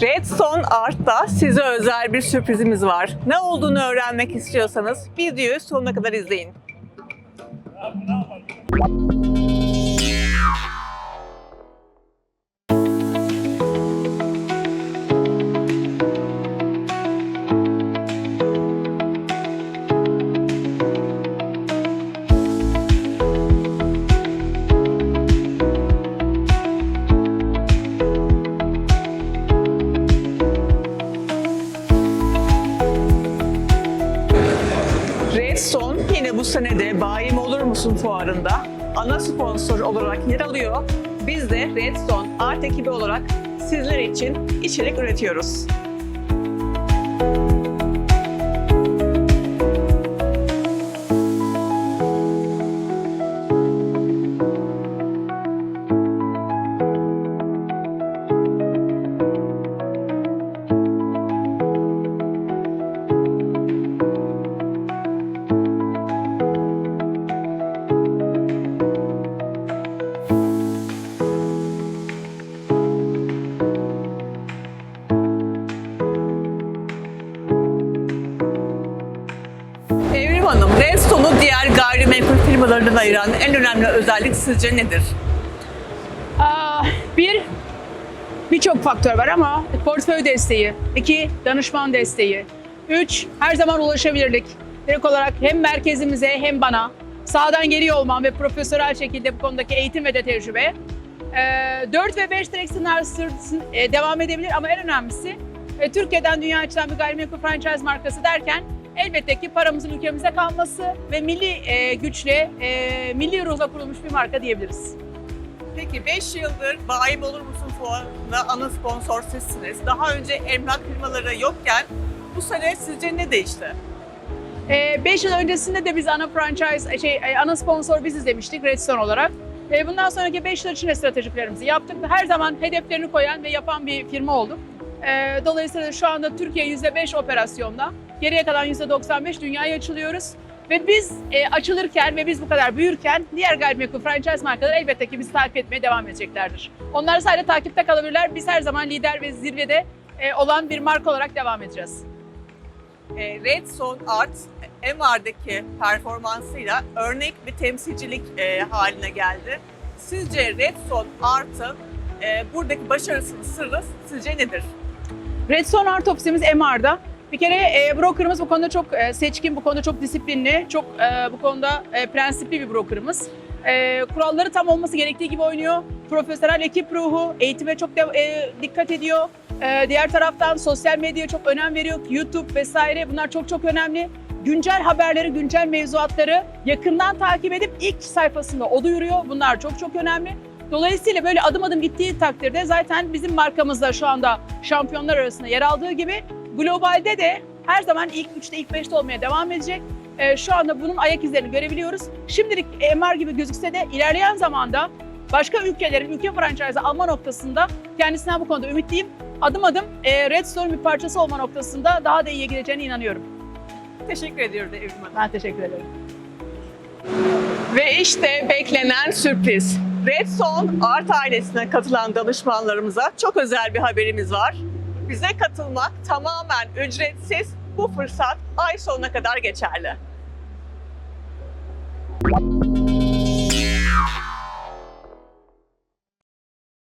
Redstone Art'ta size özel bir sürprizimiz var. Ne olduğunu öğrenmek istiyorsanız videoyu sonuna kadar izleyin. Bu senede Bayim Olur Musun fuarında ana sponsor olarak yer alıyor. Biz de Redstone Art ekibi olarak sizler için içerik üretiyoruz. Hanım, Redstone'u diğer gayrimenkul firmalarından ayıran en önemli özellik sizce nedir? Aa, bir, birçok faktör var ama portföy desteği. iki danışman desteği. Üç, her zaman ulaşabilirlik. Direkt olarak hem merkezimize hem bana sağdan geliyor olmam ve profesyonel şekilde bu konudaki eğitim ve de tecrübe. Ee, 4 ve 5 direkt sınır e, devam edebilir ama en önemlisi e, Türkiye'den dünya açılan bir gayrimenkul franchise markası derken elbette ki paramızın ülkemize kalması ve milli e, güçle, e, milli ruhla kurulmuş bir marka diyebiliriz. Peki 5 yıldır Bayim Olur Musun fuarında ana sponsor sizsiniz. Daha önce emlak firmaları yokken bu sene sizce ne değişti? 5 yıl öncesinde de biz ana franchise, şey, e, ana sponsor biziz demiştik Redstone olarak. E, bundan sonraki 5 yıl için de stratejiklerimizi yaptık. Her zaman hedeflerini koyan ve yapan bir firma olduk. E, dolayısıyla şu anda Türkiye %5 operasyonda, geriye kalan %95 dünyaya açılıyoruz. Ve biz e, açılırken ve biz bu kadar büyürken diğer gayrimenkul franchise markaları elbette ki bizi takip etmeye devam edeceklerdir. Onlar sadece takipte kalabilirler. Biz her zaman lider ve zirvede e, olan bir marka olarak devam edeceğiz. E, Redstone Art MR'daki performansıyla örnek bir temsilcilik e, haline geldi. Sizce Redstone Art'ın e, buradaki başarısının sırrı sizce nedir? Redstone Art ofisimiz MR'da. Bir kere e, brokerımız bu konuda çok e, seçkin, bu konuda çok disiplinli, çok e, bu konuda e, prensipli bir brokerımız. E, kuralları tam olması gerektiği gibi oynuyor. Profesyonel ekip ruhu, eğitime çok de, e, dikkat ediyor. E, diğer taraftan sosyal medyaya çok önem veriyor. YouTube vesaire bunlar çok çok önemli. Güncel haberleri, güncel mevzuatları yakından takip edip ilk sayfasında o duyuruyor. Bunlar çok çok önemli. Dolayısıyla böyle adım adım gittiği takdirde zaten bizim markamızda şu anda şampiyonlar arasında yer aldığı gibi globalde de her zaman ilk 3'te ilk 5'te olmaya devam edecek. Ee, şu anda bunun ayak izlerini görebiliyoruz. Şimdilik MR gibi gözükse de ilerleyen zamanda başka ülkelerin ülke franchise alma noktasında kendisinden bu konuda ümitliyim. Adım adım e, Redstone bir parçası olma noktasında daha da iyiye gideceğine inanıyorum. Teşekkür ediyoruz Evrim Hanım. Ben teşekkür ederim. Ve işte beklenen sürpriz. Redstone Art ailesine katılan danışmanlarımıza çok özel bir haberimiz var. Bize katılmak tamamen ücretsiz. Bu fırsat ay sonuna kadar geçerli.